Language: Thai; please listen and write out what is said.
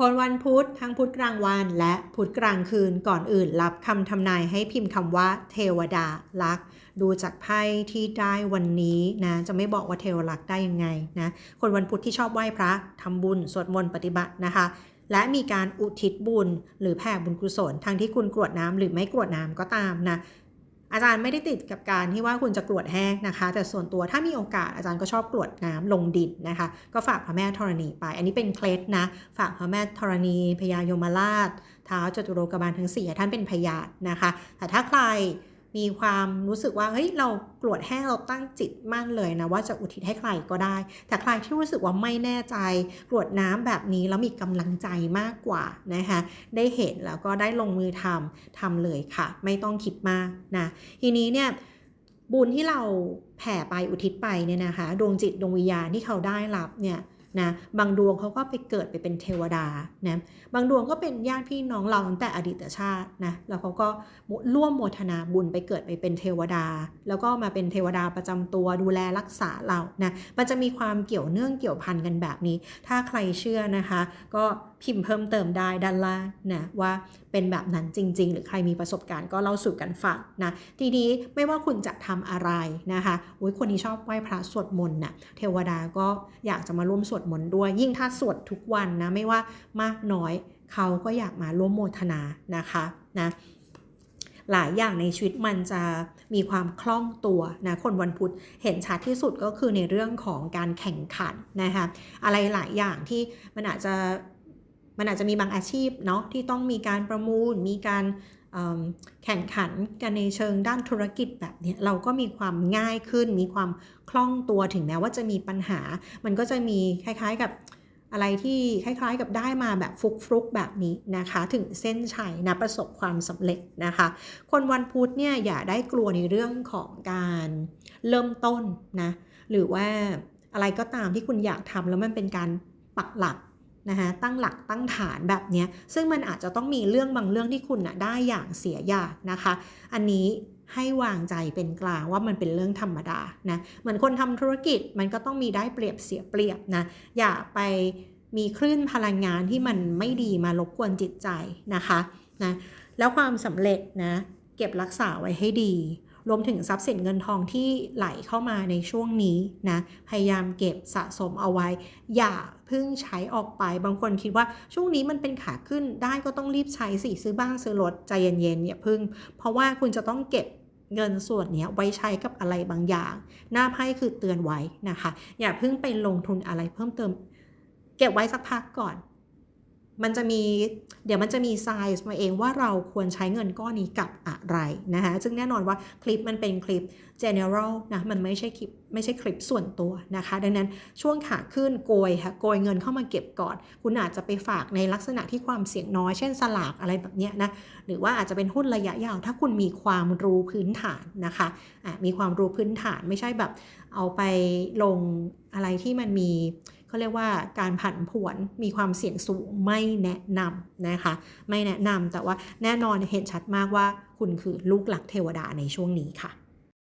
คนวันพุธทั้งพุธกลางวันและพุธกลางคืนก่อนอื่นรับคำทำนายให้พิมพ์คำว่าเทวดารักดูจากไพ่ที่ได้วันนี้นะจะไม่บอกว่าเทวรักได้ยังไงนะคนวันพุธที่ชอบไหว้พระทำบุญสวดมนต์ปฏิบัตินะคะ และมีการอุทิศบุญหรือแผ่บุญกุศลทั้งที่คุณกรวดน้ำหรือไม่กรวดน้ำก็ตามนะ อาจารย์ไม่ได้ติดกับการที่ว่าคุณจะกรวดแห้งนะคะ แต่ส่วนตัวถ้ามีโอกาสอาจารย์ก็ชอบกรวดน้ำลงดินนะคะ ก็ฝากพระแม่ธรณีไป อันนี้เป็นเคล็ดนะ ฝากพระแม่ธรณีพญายมราชท้าจตุโรกบาลทั้งสี่ท่านเป็นพยานนะคะ แต่ถ้าใคร มีความรู้สึกว่าเฮ้ยเรากรวดแห้งเราตั้งจิตมั่นเลยนะว่าจะอุทิศให้ใครก็ได้ แต่ใครที่รู้สึกว่าไม่แน่ใจกรวดน้ำแบบนี้แล้วมีกำลังใจมากกว่านะคะได้เห็นแล้วก็ได้ลงมือทำทำเลยค่ะ ไม่ต้องคิดมากนะทีนี้เนี่ยบุญที่เราแผ่ไปอุทิศไปเนี่ยนะคะดวงจิตดวงวิญญาณที่เขาได้รับเนี่ย นะบางดวงเขาก็ไปเกิดไปเป็นเทวดานะบางดวงก็เป็นญาติพี่น้องเราตั้งแต่อดีตชาตินะแล้วเขาก็ร่วมโมทนาบุญไปเกิดไปเป็นเทวดา แล้วก็มาเป็นเทวดาประจำตัวดูแลรักษาเรานะมันจะมีความเกี่ยวเนื่องเกี่ยวพันกันแบบนี้ ถ้าใครเชื่อนะคะ ก็พิมพ์เพิ่มเติมได้ด้านล่างนะว่าเป็นแบบนั้นจริง ๆ หรือใครมีประสบการณ์ก็เล่าสู่กันฟังนะทีนี้ไม่ว่าคุณจะทำอะไรนะคะโอ้ยคนที่ชอบไหว้พระสวดมนต์นะ่ะเทวดาก็อยากจะมาร่วมสวดมนต์ด้วย ยิ่งถ้าสวดทุกวันนะไม่ว่ามากน้อยเขาก็อยากมาร่วมโมทนานะคะนะหลายอย่างในชีวิตมันจะมีความคล่องตัวนะคนวันพุธเห็นชัดที่สุดก็คือในเรื่องของการแข่งขันนะคะอะไรหลายอย่างที่มันอาจจะมันอาจจะมีบางอาชีพเนาะที่ต้องมีการประมูล มีการ แข่งขันกันในเชิงด้านธุรกิจแบบนี้เราก็มีความง่ายขึ้น มีความคล่องตัวถึงแม้ว่าจะมีปัญหา มันก็จะมีคล้ายๆกับอะไรที่คล้ายๆกับได้มาแบบฟุกๆแบบนี้นะคะ ถึงเส้นชัยนะประสบความสำเร็จนะคะ คนวันพุธเนี่ยอย่าได้กลัวในเรื่องของการเริ่มต้นนะหรือว่าอะไรก็ตามที่คุณอยากทำแล้วมันเป็นการปักหลัก นะคะตั้งหลักตั้งฐานแบบนี้ซึ่งมันอาจจะต้องมีเรื่องบางเรื่องที่คุณนะได้อย่างเสียอย่างนะคะ อันนี้ให้วางใจเป็นกลางว่ามันเป็นเรื่องธรรมดานะเหมือนคนทำธุรกิจมันก็ต้องมีได้เปรียบเสียเปรียบนะอย่าไปมีคลื่นพลังงานที่มันไม่ดีมารบกวนจิตใจนะคะนะแล้วความสำเร็จนะเก็บรักษาไว้ให้ดี รวมถึงทรัพย์สินเงินทองที่ไหลเข้ามาในช่วงนี้นะ พยายามเก็บสะสมเอาไว้ อย่าเพิ่งใช้ออกไป บางคนคิดว่าช่วงนี้มันเป็นขาขึ้นได้ก็ต้องรีบใช้สิซื้อบ้างซื้อรถใจเย็นๆอย่าพึ่ง เพราะว่าคุณจะต้องเก็บเงินส่วนนี้ไว้ใช้กับอะไรบางอย่าง หน้าไพ่คือเตือนไว้นะคะ อย่าเพิ่งไปลงทุนอะไรเพิ่มเติม เก็บไว้สักพักก่อน มันจะมีเดี๋ยวมันจะมีไซส์มาเองว่าเราควรใช้เงินก้อนนี้กับอะไรนะคะซึ่งแน่นอนว่าคลิปมันเป็นคลิป general นะมันไม่ใช่คลิปไม่ใช่คลิปส่วนตัวนะคะ ดังนั้นช่วงขาขึ้นโกยค่ะโกยเงินเข้ามาเก็บก่อน คุณอาจจะไปฝากในลักษณะที่ความเสี่ยงน้อย เช่นสลากอะไรแบบนี้นะ หรือว่าอาจจะเป็นหุ้นระยะยาว ถ้าคุณมีความรู้พื้นฐานนะคะะมีความรู้พื้นฐานไม่ใช่แบบเอาไปลงอะไรที่มันมีเขาเรียกว่าการผันผวนมีความเสี่ยงสูงไม่แนะนำนะคะ ไม่แนะนำแต่ว่าแน่นอนเห็นชัดมากว่าคุณคือลูกหลักเทวดาในช่วงนี้ค่ะ